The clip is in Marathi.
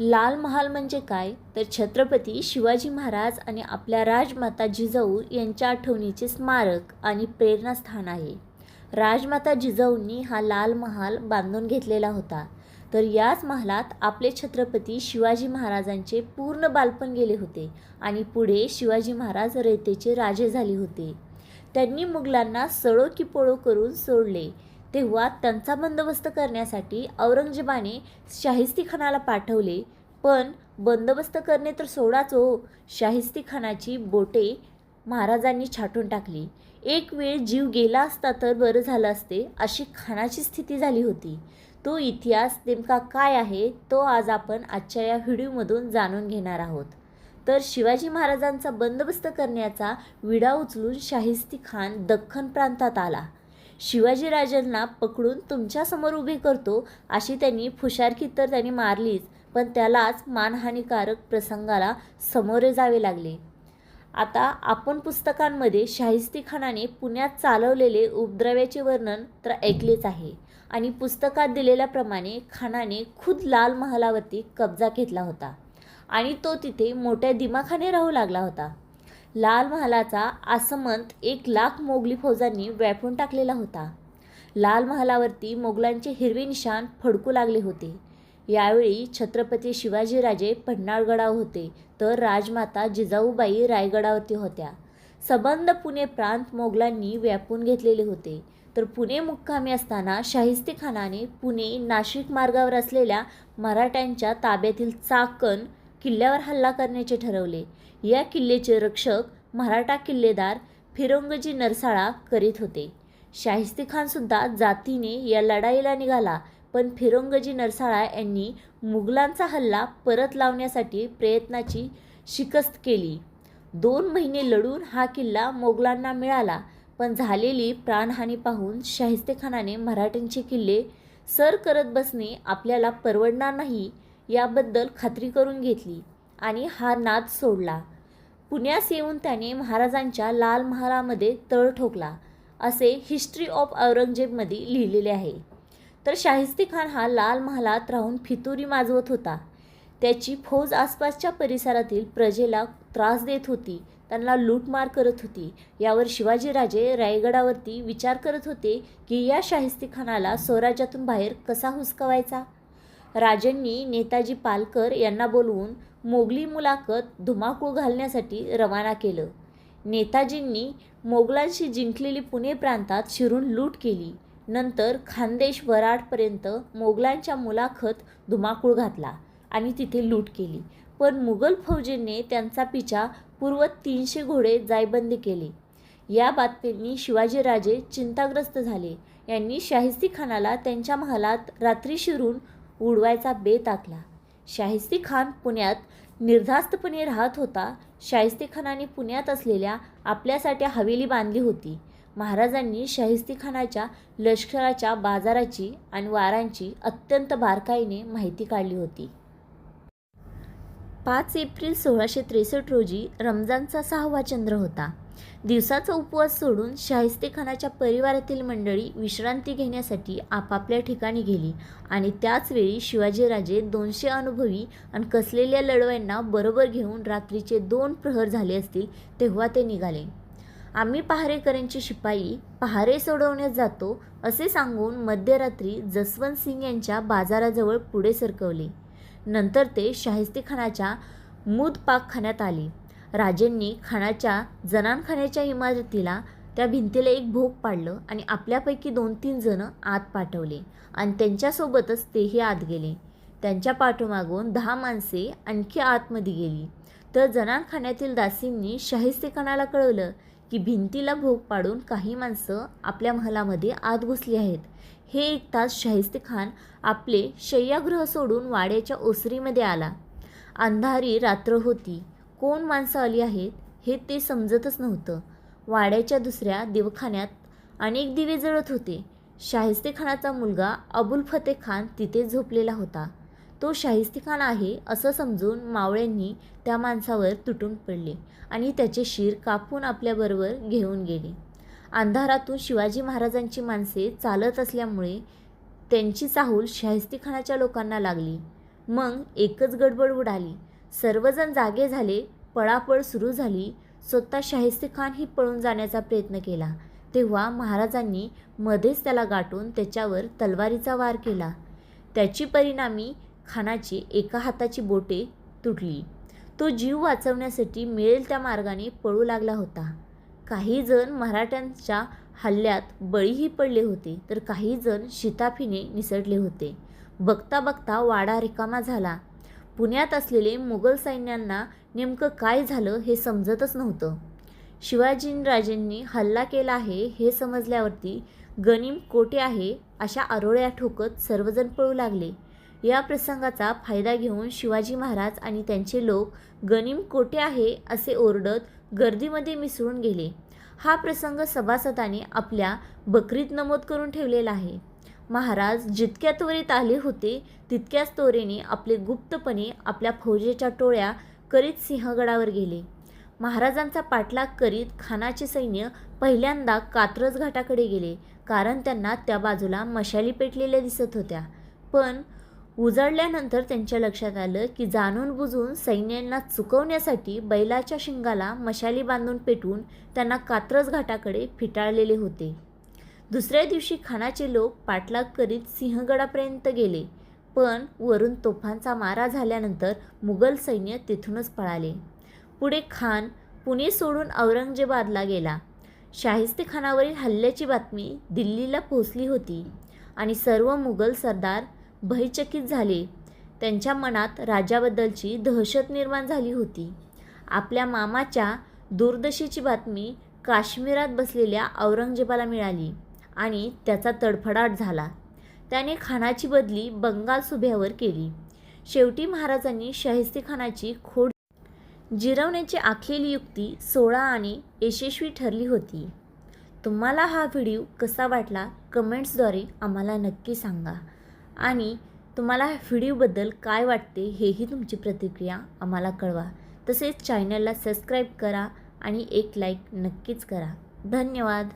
लाल महाल म्हणजे काय? तर छत्रपती शिवाजी महाराज आणि आपल्या राजमाता जिजाऊ यांच्या आठवणीचे स्मारक आणि प्रेरणास्थान आहे. राजमाता जिजाऊंनी हा लाल महाल बांधून घेतलेला होता. तर याच महालात आपले छत्रपती शिवाजी महाराजांचे पूर्ण बालपण गेले होते आणि पुढे शिवाजी महाराज रयतेचे राजे झाले होते. त्यांनी मुघलांना सळो की पळो करून सोडले. तेव्हा त्यांचा बंदोबस्त करण्यासाठी औरंगजेबाने शाहिस्तीखानाला पाठवले. पण बंदोबस्त करणे तर सोडाच हो. शाहिस्तीखानाची बोटे महाराजांनी छाटून टाकली. एक वेळ जीव गेला असता तर बरं झालं असते अशी खानाची स्थिती झाली होती. तो इतिहास नेमका काय आहे तो आज आपण आजच्या या व्हिडिओमधून जाणून घेणार आहोत. तर शिवाजी महाराजांचा बंदोबस्त करण्याचा विडा उचलून शाहिस्ती खान दख्खन प्रांतात आला. शिवाजीराजांना पकडून तुमच्यासमोर उभी करतो अशी त्यांनी फुशारकी तर त्यांनी मारलीच. पण त्यालाच मानहानिकारक प्रसंगाला सामोरे जावे लागले. आता आपण पुस्तकांमध्ये शाहिस्ती खानाने पुण्यात चालवलेले उपद्रव्याचे वर्णन तर ऐकलेच आहे. आणि पुस्तकात दिलेल्याप्रमाणे खानाने खुद लाल महालावरती कब्जा घेतला होता. आणि तो तिथे मोठ्या दिमाखाने राहू लागला होता. लाल महालाचा आसमंत एक लाख मोगली फौजांनी व्यापून टाकलेला होता. लाल महालावरती मोगलांचे हिरवे निशाण फडकू लागले होते. यावेळी छत्रपती शिवाजीराजे पन्हाळगडावर होते तर राजमाता जिजाऊबाई रायगडावरती होत्या. सबंध पुणे प्रांत मोगलांनी व्यापून घेतलेले होते. तर पुणे मुक्कामी असताना शाहिस्ते खानाने पुणे नाशिक मार्गावर असलेल्या मराठ्यांच्या ताब्यातील चाकण किल्ल्यावर हल्ला करण्याचे ठरवले. या किल्ल्याचे रक्षक मराठा किल्लेदार फिरंगजी नरसाळा करीत होते. शाहिस्ती खानसुद्धा जातीने या लढाईला निघाला पण फिरंगजी नरसाळा यांनी मुघलांचा हल्ला परत लावण्यासाठी प्रयत्नाची शिकस्त केली. दोन महिने लढून हा किल्ला मोगलांना मिळाला पण झालेली प्राणहानी पाहून शाहिस्ते खानाने मराठ्यांचे किल्ले सर करत बसणे आपल्याला परवडणार नाही याबद्दल खात्री करून घेतली आणि हा नाद सोडला. पुण्यास येऊन त्याने महाराजांच्या लाल महालामध्ये तळ ठोकला असे हिस्ट्री ऑफ औरंगजेबमध्ये लिहिलेले आहे. तर शाहिस्ती खान हा लाल महालात राहून फितुरी माजवत होता. त्याची फौज आसपासच्या परिसरातील प्रजेला त्रास देत होती त्यांना लूटमार करत होती. यावर शिवाजीराजे रायगडावरती विचार करत होते की या शाहिस्ती खानाला स्वराज्यातून बाहेर कसा हुसकवायचा? राजांनी नेताजी पालकर यांना बोलवून मोगली मुलाखत धुमाकूळ घालण्यासाठी रवाना केलं. नेताजींनी मोगलांशी जिंकलेली पुणे प्रांतात शिरून लूट केली. नंतर खानदेश वराडपर्यंत मोगलांच्या मुलाखत धुमाकूळ घातला आणि तिथे लूट केली. पण मुघल फौजेने त्यांचा पिछा पूर्व तीनशे घोडे जायबंदी केले. या बातमींनी शिवाजीराजे चिंताग्रस्त झाले. यांनी शाहिस्ती खानाला त्यांच्या महालात रात्री शिरून उडवायचा बेत आखला. शाहिस्ती खान पुण्यात निर्धास्तपणे राहत होता. शाहिस्ती खानाने पुण्यात असलेल्या आपल्यासाठी हवेली बांधली होती. महाराजांनी शाहिस्ती खानाच्या लष्कराच्या बाजाराची आणि वारांची अत्यंत बारकाईने माहिती काढली होती. पाच एप्रिल सोळाशे त्रेसष्ट रोजी रमजानचा सहावा चंद्र होता. दिवसाचा उपवास सोडून शाहिस्तेखानाच्या परिवारातील मंडळी विश्रांती घेण्यासाठी आपापल्या ठिकाणी गेली आणि त्याचवेळी शिवाजीराजे दोनशे अनुभवी आणि कसलेल्या लढवयांना बरोबर घेऊन रात्रीचे दोन प्रहर झाले असतील तेव्हा ते निघाले. आम्ही पहारेकरांची शिपाई पहारे सोडवण्यात जातो असे सांगून मध्यरात्री जसवंत सिंग यांच्या बाजाराजवळ पुढे सरकवले. नंतर ते शाहिस्तेखानाच्या खानाच्या आले. राजेंनी खानाच्या जनानखान्याच्या इमारतीला त्या भिंतीला एक भोग पाडलं आणि आपल्यापैकी दोन तीन जणं आत पाठवले आणि त्यांच्यासोबतच तेही आत गेले. त्यांच्या पाठोमागून दहा माणसे आणखी आतमध्ये गेली. तर जनानखान्यातील दासींनी शाहिस्तेखानाला कळवलं की भिंतीला भोग पाडून काही माणसं आपल्या महालामध्ये आत घुसली आहेत. हे ऐकताच शाहिस्ते खान आपले शय्यागृह सोडून वाड्याच्या ओसरीमध्ये आला. अंधारी रात्र होती. कोण माणसं आली आहेत हे ते समजतच नव्हतं. वाड्याच्या दुसऱ्या दिवखान्यात अनेक दिवे जळत होते. शाहिस्ते खानाचा मुलगा अबुल फते खान तिथे झोपलेला होता. तो शाहिस्तीखान आहे असं समजून मावळ्यांनी त्या माणसावर तुटून पडले आणि त्याचे शिर कापून आपल्याबरोबर घेऊन गेले. अंधारातून शिवाजी महाराजांची माणसे चालत असल्यामुळे त्यांची चाहूल शाहिस्तीखानाच्या लोकांना लागली. मग एकच गडबड उडाली. सर्वजण जागे झाले पळापळ सुरू झाली स्वतः शाहिस्तीखानही ही पळून जाण्याचा प्रयत्न केला. तेव्हा महाराजांनी मध्येच त्याला गाठून त्याच्यावर तलवारीचा वार केला. त्याची परिणामी खानाची एका हाताची बोटे तुटली. तो जीव वाचवण्यासाठी मिळेल त्या मार्गाने पळू लागला होता. काही जण मराठ्यांच्या हल्ल्यात बळीही पडले होते तर काही जण शिताफीने निसटले होते. बघता बघता वाडा रिकामा झाला. पुण्यात असलेले मुघल सैन्यांना नेमकं काय झालं हे समजतच नव्हतं. शिवाजीराजेंनी हल्ला केला आहे हे समजल्यावरती गनिम कोठे आहे अशा आरोळ्या ठोकत सर्वजण पळू लागले. या प्रसंगाचा फायदा घेऊन शिवाजी महाराज आणि त्यांचे लोक गनिम कोठे आहे असे ओरडत गर्दीमध्ये मिसळून गेले. हा प्रसंग सभासदाने आपल्या बकरीत नमूद करून ठेवलेला आहे. महाराज जितक्या त्वरेत आले होते तितक्याच तोरेने आपले गुप्तपणे आपल्या फौजेच्या टोळ्या करीत सिंहगडावर गेले. महाराजांचा पाठलाग करीत खानाचे सैन्य पहिल्यांदा कात्रज घाटाकडे गेले कारण त्यांना त्या बाजूला मशाली पेटलेल्या दिसत होत्या. पण उजाडल्यानंतर त्यांच्या लक्षात आलं की जाणून बुजून सैन्यांना चुकवण्यासाठी बैलाच्या शिंगाला मशाली बांधून पेटवून त्यांना कात्रज घाटाकडे फिटाळलेले होते. दुसऱ्या दिवशी खानाचे लोक पाठलाग करीत सिंहगडापर्यंत गेले पण वरून तोफांचा मारा झाल्यानंतर मुघल सैन्य तिथूनच पळाले. पुढे खान पुणे सोडून औरंगजेबादला गेला. शाहिस्तेखानावरील हल्ल्याची बातमी दिल्लीला पोहोचली होती आणि सर्व मुघल सरदार भयचकित झाले. त्यांच्या मनात राजाबद्दलची दहशत निर्माण झाली होती. आपल्या मामाच्या दुर्दशेची बातमी काश्मीरात बसलेल्या औरंगजेबाला मिळाली आणि त्याचा तडफडाट झाला. त्याने खानाची बदली बंगाल सुभ्यावर केली. शेवटी महाराजांनी शाहिस्ती खानाची खोड जिरवण्याची आखलेली युक्ती सोळा आणि यशस्वी ठरली होती. तुम्हाला हा व्हिडिओ कसा वाटला? कमेंट्सद्वारे आम्हाला नक्की सांगा. आणि तुम्हाला ह्या व्हिडिओबद्दल काय वाटते हेही तुमची प्रतिक्रिया आम्हाला कळवा. तसेच चॅनलला सबस्क्राईब करा आणि एक लाईक नक्कीच करा. धन्यवाद.